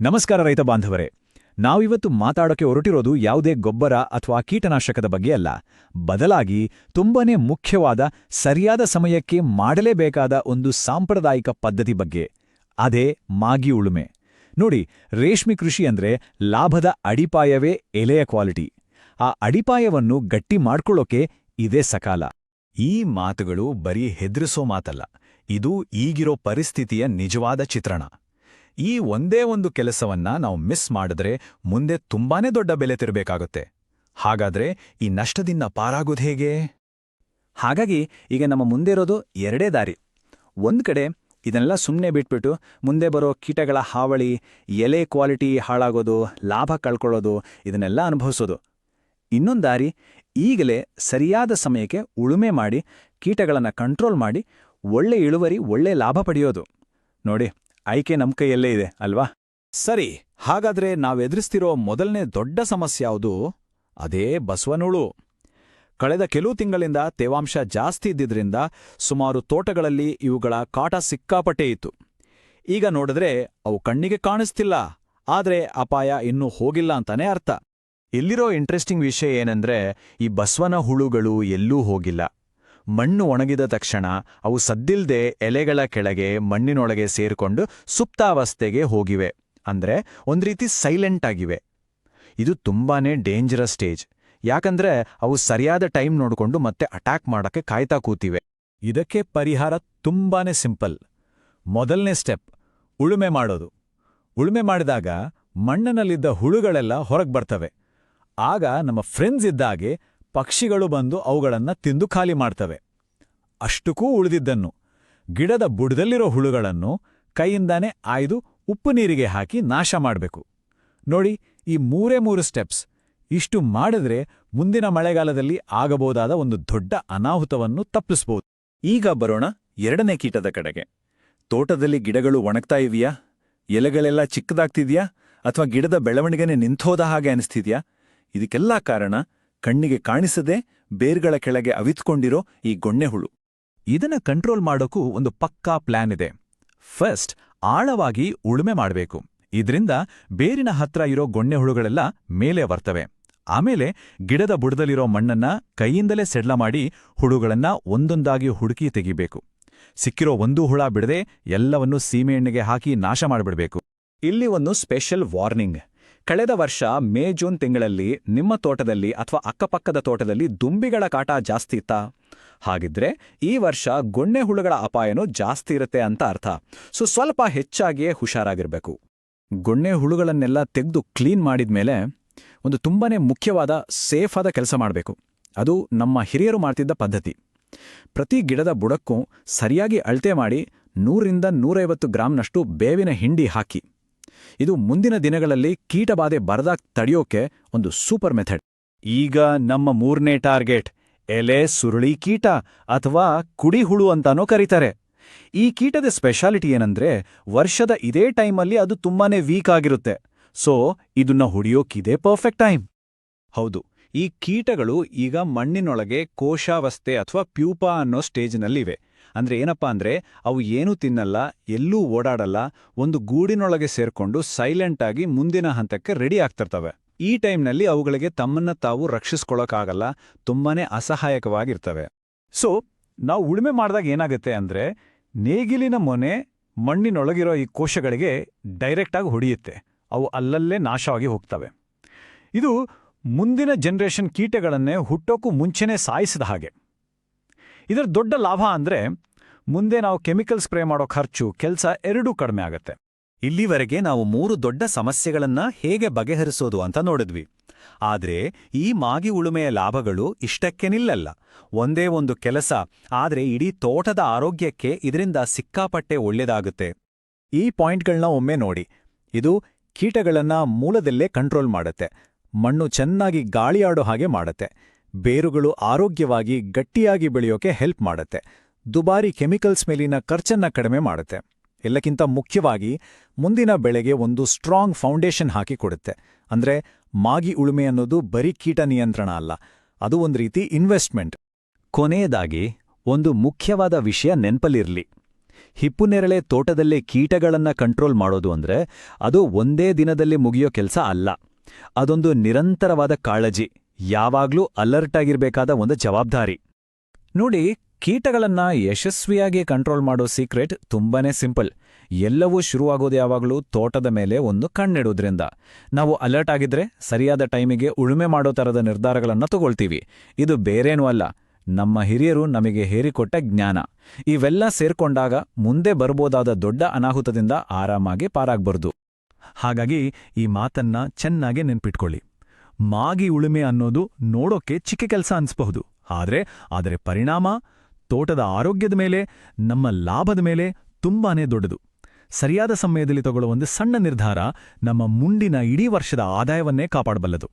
ನಮಸ್ಕಾರ ರೈತ ಬಾಂಧವರೇ. ನಾವಿವತ್ತು ಮಾತಾಡೋಕೆ ಹೊರಟಿರೋದು ಯಾವುದೇ ಗೊಬ್ಬರ ಅಥವಾ ಕೀಟನಾಶಕದ ಬಗ್ಗೆ ಅಲ್ಲ. ಬದಲಾಗಿ ತುಂಬನೇ ಮುಖ್ಯವಾದ, ಸರಿಯಾದ ಸಮಯಕ್ಕೆ ಮಾಡಲೇಬೇಕಾದ ಒಂದು ಸಾಂಪ್ರದಾಯಿಕ ಪದ್ಧತಿ ಬಗ್ಗೆ. ಅದೇ ಮಾಗಿ ಉಳುಮೆ. ನೋಡಿ, ರೇಷ್ಮೆ ಕೃಷಿ ಅಂದ್ರೆ ಲಾಭದ ಅಡಿಪಾಯವೇ ಎಲೆಯ ಕ್ವಾಲಿಟಿ. ಆ ಅಡಿಪಾಯವನ್ನು ಗಟ್ಟಿ ಮಾಡ್ಕೊಳ್ಳೋಕೆ ಇದೇ ಸಕಾಲ. ಈ ಮಾತುಗಳು ಬರೀ ಹೆದ್ರಿಸೋ ಮಾತಲ್ಲ. ಇದು ಈಗಿರೋ ಪರಿಸ್ಥಿತಿಯ ನಿಜವಾದ ಚಿತ್ರಣ. ಈ ಒಂದೇ ಒಂದು ಕೆಲಸವನ್ನ ನಾವು ಮಿಸ್ ಮಾಡಿದ್ರೆ ಮುಂದೆ ತುಂಬಾನೇ ದೊಡ್ಡ ಬೆಲೆ ತಿರಬೇಕಾಗುತ್ತೆ. ಹಾಗಾದ್ರೆ ಈ ನಷ್ಟದಿಂದ ಪಾರಾಗೋದು ಹೇಗೆ? ಹಾಗಾಗಿ ಈಗ ನಮ್ಮ ಮುಂದೆ ಇರೋದು ಎರಡೇ ದಾರಿ. ಒಂದು ಕಡೆ ಇದನ್ನೆಲ್ಲ ಸುಮ್ಮನೆ ಬಿಟ್ಬಿಟ್ಟು ಮುಂದೆ ಬರೋ ಕೀಟಗಳ ಹಾವಳಿ, ಎಲೆ ಕ್ವಾಲಿಟಿ ಹಾಳಾಗೋದು, ಲಾಭ ಕಳ್ಕೊಳ್ಳೋದು, ಇದನ್ನೆಲ್ಲ ಅನುಭವಿಸೋದು. ಇನ್ನೊಂದು ದಾರಿ ಈಗಲೇ ಸರಿಯಾದ ಸಮಯಕ್ಕೆ ಉಳುಮೆ ಮಾಡಿ ಕೀಟಗಳನ್ನು ಕಂಟ್ರೋಲ್ ಮಾಡಿ ಒಳ್ಳೆ ಇಳುವರಿ, ಒಳ್ಳೆ ಲಾಭ ಪಡೆಯೋದು. ನೋಡಿ ಆಯ್ಕೆ ನಮ್ಮ ಕೈಯಲ್ಲೇ ಇದೆ, ಅಲ್ವಾ? ಸರಿ, ಹಾಗಾದ್ರೆ ನಾವೆದುರಿಸ್ತಿರೋ ಮೊದಲನೇ ದೊಡ್ಡ ಸಮಸ್ಯೆ ಯಾವುದು? ಅದೇ ಬಸವನುಳು. ಕಳೆದ ಕೆಲವು ತಿಂಗಳಿಂದ ತೇವಾಂಶ ಜಾಸ್ತಿ ಇದ್ದಿದ್ರಿಂದ ಸುಮಾರು ತೋಟಗಳಲ್ಲಿ ಇವುಗಳ ಕಾಟ ಸಿಕ್ಕಾಪಟ್ಟೆ ಇತ್ತು. ಈಗ ನೋಡಿದ್ರೆ ಅವು ಕಣ್ಣಿಗೆ ಕಾಣಿಸ್ತಿಲ್ಲ, ಆದ್ರೆ ಅಪಾಯ ಇನ್ನೂ ಹೋಗಿಲ್ಲ ಅಂತಾನೆ ಅರ್ಥ. ಇಲ್ಲಿರೋ ಇಂಟ್ರೆಸ್ಟಿಂಗ್ ವಿಷಯ ಏನಂದ್ರೆ ಈ ಬಸವನ ಹುಳುಗಳು ಎಲ್ಲೂ ಹೋಗಿಲ್ಲ. ಮಣ್ಣು ಒಣಗಿದ ತಕ್ಷಣ ಅವು ಸದ್ದಿಲ್ದೆ ಎಲೆಗಳ ಕೆಳಗೆ ಮಣ್ಣಿನೊಳಗೆ ಸೇರಿಕೊಂಡು ಸುಪ್ತಾವಸ್ಥೆಗೆ ಹೋಗಿವೆ. ಅಂದ್ರೆ ಒಂದ್ರೀತಿ ಸೈಲೆಂಟ್ ಆಗಿವೆ. ಇದು ತುಂಬಾನೇ ಡೇಂಜರಸ್ ಸ್ಟೇಜ್ ಯಾಕಂದ್ರೆ ಅವು ಸರಿಯಾದ ಟೈಮ್ ನೋಡಿಕೊಂಡು ಮತ್ತೆ ಅಟ್ಯಾಕ್ ಮಾಡಕ್ಕೆ ಕಾಯ್ತಾ ಕೂತಿವೆ. ಇದಕ್ಕೆ ಪರಿಹಾರ ತುಂಬಾನೇ ಸಿಂಪಲ್ ಮೊದಲನೇ ಸ್ಟೆಪ್ ಉಳುಮೆ ಮಾಡೋದು. ಉಳುಮೆ ಮಾಡಿದಾಗ ಮಣ್ಣಿನಲ್ಲಿದ್ದ ಹುಳುಗಳೆಲ್ಲ ಹೊರಗೆ ಬರ್ತವೆ. ಆಗ ನಮ್ಮ ಫ್ರೆಂಡ್ಸ್ ಇದ್ದಾಗೆ ಪಕ್ಷಿಗಳು ಬಂದು ಅವುಗಳನ್ನ ತಿಂದು ಖಾಲಿ ಮಾಡ್ತವೆ. ಅಷ್ಟಕ್ಕೂ ಉಳಿದಿದ್ದನ್ನು, ಗಿಡದ ಬುಡದಲ್ಲಿರೋ ಹುಳುಗಳನ್ನು ಕೈಯಿಂದಾನೇ ಆಯ್ದು ಉಪ್ಪು ನೀರಿಗೆ ಹಾಕಿ ನಾಶ ಮಾಡಬೇಕು. ನೋಡಿ, ಈ ಮೂರೇ ಮೂರು ಸ್ಟೆಪ್ಸ್ ಇಷ್ಟು ಮಾಡಿದ್ರೆ ಮುಂದಿನ ಮಳೆಗಾಲದಲ್ಲಿ ಆಗಬಹುದಾದ ಒಂದು ದೊಡ್ಡ ಅನಾಹುತವನ್ನು ತಪ್ಪಿಸಬಹುದು ಈಗ ಬರೋಣ ಎರಡನೇ ಕೀಟದ ಕಡೆಗೆ. ತೋಟದಲ್ಲಿ ಗಿಡಗಳು ಒಣಗ್ತಾ ಇವೆಯಾ? ಎಲೆಗಳೆಲ್ಲ ಚಿಕ್ಕದಾಗ್ತಿದ್ಯಾ? ಅಥವಾ ಗಿಡದ ಬೆಳವಣಿಗೆನೆ ನಿಂತೋದ ಹಾಗೆ ಅನಿಸ್ತಿದ್ಯಾ? ಇದಕ್ಕೆಲ್ಲ ಕಾರಣ ಕಣ್ಣಿಗೆ ಕಾಣಿಸದೆ ಬೇರ್ಗಳ ಕೆಳಗೆ ಅವಿತ್ಕೊಂಡಿರೋ ಈ ಗೊಣ್ಣೆಹುಳು. ಇದನ್ನ ಕಂಟ್ರೋಲ್ ಮಾಡೋಕ್ಕೂ ಒಂದು ಪಕ್ಕಾ ಪ್ಲಾನ್ ಇದೆ. ಫಸ್ಟ್, ಆಳವಾಗಿ ಉಳುಮೆ ಮಾಡಬೇಕು. ಇದರಿಂದ ಬೇರಿನ ಹತ್ರ ಇರೋ ಗೊಣ್ಣೆ ಹುಳುಗಳೆಲ್ಲ ಮೇಲೆ ಬರ್ತವೆ. ಆಮೇಲೆ ಗಿಡದ ಬುಡದಲ್ಲಿರೋ ಮಣ್ಣನ್ನ ಕೈಯಿಂದಲೇ ಸೆಡ್ಲ ಮಾಡಿ ಹುಳುಗಳನ್ನ ಒಂದೊಂದಾಗಿ ಹುಡುಕಿ ತೆಗಿಬೇಕು. ಸಿಕ್ಕಿರೋ ಒಂದೂ ಹುಳ ಬಿಡದೆ ಎಲ್ಲವನ್ನೂ ಸೀಮೆಎಣ್ಣೆಗೆ ಹಾಕಿ ನಾಶ ಮಾಡಿಬಿಡಬೇಕು. ಇಲ್ಲಿ ಒಂದು ಸ್ಪೆಷಲ್ ವಾರ್ನಿಂಗ್. ಕಳೆದ ವರ್ಷ ಮೇ, ಜೂನ್ ತಿಂಗಳಲ್ಲಿ ನಿಮ್ಮ ತೋಟದಲ್ಲಿ ಅಥವಾ ಅಕ್ಕಪಕ್ಕದ ತೋಟದಲ್ಲಿ ದುಂಬಿಗಳ ಕಾಟ ಜಾಸ್ತಿ ಇತ್ತಾ? ಹಾಗಿದ್ರೆ ಈ ವರ್ಷ ಗೊಣ್ಣೆ ಹುಳುಗಳ ಅಪಾಯನೂ ಜಾಸ್ತಿ ಇರುತ್ತೆ ಅಂತ ಅರ್ಥ. ಸೊ ಸ್ವಲ್ಪ ಹೆಚ್ಚಾಗಿಯೇ ಹುಷಾರಾಗಿರ್ಬೇಕು. ಗೊಣ್ಣೆ ಹುಳುಗಳನ್ನೆಲ್ಲ ತೆಗೆದು ಕ್ಲೀನ್ ಮಾಡಿದ್ಮೇಲೆ ಒಂದು ತುಂಬಾನೇ ಮುಖ್ಯವಾದ ಸೇಫ್ ಆದ ಕೆಲಸ ಮಾಡಬೇಕು. ಅದು ನಮ್ಮ ಹಿರಿಯರು ಮಾಡ್ತಿದ್ದ ಪದ್ಧತಿ. ಪ್ರತಿ ಗಿಡದ ಬುಡಕ್ಕೂ ಸರಿಯಾಗಿ ಅಳತೆ ಮಾಡಿ ನೂರಿಂದ ನೂರೈವತ್ತು ಗ್ರಾಂನಷ್ಟು ಬೇವಿನ ಹಿಂಡಿ ಹಾಕಿ. ಇದು ಮುಂದಿನ ದಿನಗಳಲ್ಲಿ ಕೀಟಬಾಧೆ ಬರದಾಗ ತಡೆಯೋಕೆ ಒಂದು ಸೂಪರ್ ಮೆಥಡ್. ಈಗ ನಮ್ಮ ಮೂರನೇ ಟಾರ್ಗೆಟ್, ಎಲೆ, ಸುರುಳಿ ಕೀಟ ಅಥವಾ ಕುಡಿಹುಳು ಅಂತಾನೋ ಕರೀತಾರೆ. ಈ ಕೀಟದ ಸ್ಪೆಷಾಲಿಟಿ ಏನಂದ್ರೆ ವರ್ಷದ ಇದೇ ಟೈಮಲ್ಲಿ ಅದು ತುಂಬಾನೇ ವೀಕ್ ಆಗಿರುತ್ತೆ. ಸೊ, ಇದನ್ನ ಹೊಡಿಯೋಕಿದೆ ಪರ್ಫೆಕ್ಟ್ ಟೈಮ್. ಹೌದು, ಈ ಕೀಟಗಳು ಈಗ ಮಣ್ಣಿನೊಳಗೆ ಕೋಶಾವಸ್ಥೆ ಅಥವಾ ಪ್ಯೂಪಾ ಅನ್ನೋ ಸ್ಟೇಜ್ನಲ್ಲಿವೆ. ಅಂದ್ರೆ ಏನಪ್ಪಾ ಅಂದ್ರೆ ಅವು ಏನೂ ತಿನ್ನಲ್ಲ, ಎಲ್ಲೂ ಓಡಾಡಲ್ಲ, ಒಂದು ಗೂಡಿನೊಳಗೆ ಸೇರ್ಕೊಂಡು ಸೈಲೆಂಟ್ ಆಗಿ ಮುಂದಿನ ಹಂತಕ್ಕೆ ರೆಡಿ ಆಗ್ತಿರ್ತವೆ. ಈ ಟೈಮ್ನಲ್ಲಿ ಅವುಗಳಿಗೆ ತಮ್ಮನ್ನ ತಾವು ರಕ್ಷಿಸ್ಕೊಳ್ಳೋಕ್ಕಾಗಲ್ಲ ತುಂಬಾನೇ ಅಸಹಾಯಕವಾಗಿರ್ತವೆ. ಸೊ ನಾವು ಉಳುಮೆ ಮಾಡಿದಾಗ ಏನಾಗುತ್ತೆ ಅಂದ್ರೆ ನೇಗಿಲಿನ ಮೊನೆ ಮಣ್ಣಿನೊಳಗಿರೋ ಈ ಕೋಶಗಳಿಗೆ ಡೈರೆಕ್ಟಾಗಿ ಹೊಡೆಯುತ್ತೆ. ಅವು ಅಲ್ಲಲ್ಲೇ ನಾಶವಾಗಿ ಹೋಗ್ತವೆ. ಇದು ಮುಂದಿನ ಜನರೇಷನ್ ಕೀಟಗಳನ್ನೇ ಹುಟ್ಟೋಕ್ಕೂ ಮುಂಚೆನೇ ಸಾಯಿಸಿದ ಹಾಗೆ. ಇದರ ದೊಡ್ಡ ಲಾಭ ಅಂದ್ರೆ ಮುಂದೆ ನಾವು ಕೆಮಿಕಲ್ ಸ್ಪ್ರೇ ಮಾಡೋ ಖರ್ಚು ಕೆಲಸ ಎರಡೂ ಕಡಿಮೆ ಆಗತ್ತೆ. ಇಲ್ಲಿವರೆಗೆ ನಾವು ಮೂರು ದೊಡ್ಡ ಸಮಸ್ಯೆಗಳನ್ನ ಹೇಗೆ ಬಗೆಹರಿಸೋದು ಅಂತ ನೋಡಿದ್ವಿ. ಆದ್ರೆ ಈ ಮಾಗಿ ಉಳುಮೆಯ ಲಾಭಗಳು ಇಷ್ಟಕ್ಕೆ ನಿಲ್ಲಲ್ಲ. ಒಂದೇ ಒಂದು ಕೆಲಸ, ಆದ್ರೆ ಇಡೀ ತೋಟದ ಆರೋಗ್ಯಕ್ಕೆ ಇದರಿಂದ ಸಿಕ್ಕಾಪಟ್ಟೆ ಒಳ್ಳೆದಾಗುತ್ತೆ. ಈ ಪಾಯಿಂಟ್ಗಳನ್ನ ಒಮ್ಮೆ ನೋಡಿ. ಇದು ಕೀಟಗಳನ್ನ ಮೂಲದಲ್ಲೇ ಕಂಟ್ರೋಲ್ ಮಾಡುತ್ತೆ. ಮಣ್ಣು ಚೆನ್ನಾಗಿ ಗಾಳಿಯಾಡೋ ಹಾಗೆ ಮಾಡುತ್ತೆ. ಬೇರುಗಳು ಆರೋಗ್ಯವಾಗಿ ಗಟ್ಟಿಯಾಗಿ ಬೆಳೆಯೋಕೆ ಹೆಲ್ಪ್ ಮಾಡುತ್ತೆ. ದುಬಾರಿ ಕೆಮಿಕಲ್ಸ್ ಮೇಲಿನ ಖರ್ಚನ್ನ ಕಡಿಮೆ ಮಾಡುತ್ತೆ. ಎಲ್ಲಕ್ಕಿಂತ ಮುಖ್ಯವಾಗಿ ಮುಂದಿನ ಬೆಳೆಗೆ ಒಂದು ಸ್ಟ್ರಾಂಗ್ ಫೌಂಡೇಶನ್ ಹಾಕಿ ಕೊಡುತ್ತೆ. ಅಂದ್ರೆ ಮಾಗಿ ಉಳುಮೆ ಅನ್ನೋದು ಬರೀ ಕೀಟ ನಿಯಂತ್ರಣ ಅಲ್ಲ, ಅದು ಒಂದು ರೀತಿ ಇನ್ವೆಸ್ಟ್ಮೆಂಟ್. ಕೊನೆಯದಾಗಿ, ಒಂದು ಮುಖ್ಯವಾದ ವಿಷಯ ನೆನ್ಪಲಿರ್ಲಿ ಹಿಪ್ಪುನೇರಳೆ ತೋಟದಲ್ಲೇ ಕೀಟಗಳನ್ನ ಕಂಟ್ರೋಲ್ ಮಾಡೋದು ಅಂದ್ರೆ ಅದು ಒಂದೇ ದಿನದಲ್ಲಿ ಮುಗಿಯೋ ಕೆಲಸ ಅಲ್ಲ. ಅದೊಂದು ನಿರಂತರವಾದ ಕಾಳಜಿ. ಯಾವಾಗ್ಲೂ ಅಲರ್ಟ್ ಆಗಿರ್ಬೇಕಾದ ಒಂದು ಜವಾಬ್ದಾರಿ. ನೋಡಿ, ಕೀಟಗಳನ್ನ ಯಶಸ್ವಿಯಾಗಿ ಕಂಟ್ರೋಲ್ ಮಾಡೋ ಸೀಕ್ರೆಟ್ ತುಂಬಾನೇ ಸಿಂಪಲ್ ಎಲ್ಲವೂ ಶುರುವಾಗೋದು ಯಾವಾಗಲೂ ತೋಟದ ಮೇಲೆ ಒಂದು ಕಣ್ಣಿಡೋದ್ರಿಂದ. ನಾವು ಅಲರ್ಟ್ ಆಗಿದ್ರೆ ಸರಿಯಾದ ಟೈಮಿಗೆ ಉಳುಮೆ ಮಾಡೋ ಥರದ ನಿರ್ಧಾರಗಳನ್ನು ತಗೊಳ್ತೀವಿ. ಇದು ಬೇರೇನೂ ಅಲ್ಲ. ನಮ್ಮ ಹಿರಿಯರು ನಮಗೆ ಹೇರಿಕೊಟ್ಟ ಜ್ಞಾನ. ಇವೆಲ್ಲ ಸೇರ್ಕೊಂಡಾಗ ಮುಂದೆ ಬರ್ಬೋದಾದ ದೊಡ್ಡ ಅನಾಹುತದಿಂದ ಆರಾಮಾಗಿ ಪಾರಾಗ್ಬಾರ್ದು. ಹಾಗಾಗಿ ಈ ಮಾತನ್ನ ಚೆನ್ನಾಗಿ ನೆನ್ಪಿಟ್ಕೊಳ್ಳಿ. ಮಾಗಿ ಉಳುಮೆ ಅನ್ನೋದು ನೋಡೋಕೆ ಚಿಕ್ಕ ಕೆಲಸ ಅನ್ಸ್ಬಹುದು. ಆದರೆ ಆದರೆ ಪರಿಣಾಮ ತೋಟದ ಆರೋಗ್ಯದ ಮೇಲೆ, ನಮ್ಮ ಲಾಭದ ಮೇಲೆ ತುಂಬಾನೇ ದೊಡ್ಡದು. ಸರಿಯಾದ ಸಮಯದಲ್ಲಿ ತಗೊಳ್ಳುವ ಒಂದು ಸಣ್ಣ ನಿರ್ಧಾರ ನಮ್ಮ ಮುಂದಿನ ಇಡೀ ವರ್ಷದ ಆದಾಯವನ್ನೇ ಕಾಪಾಡಬಲ್ಲದು.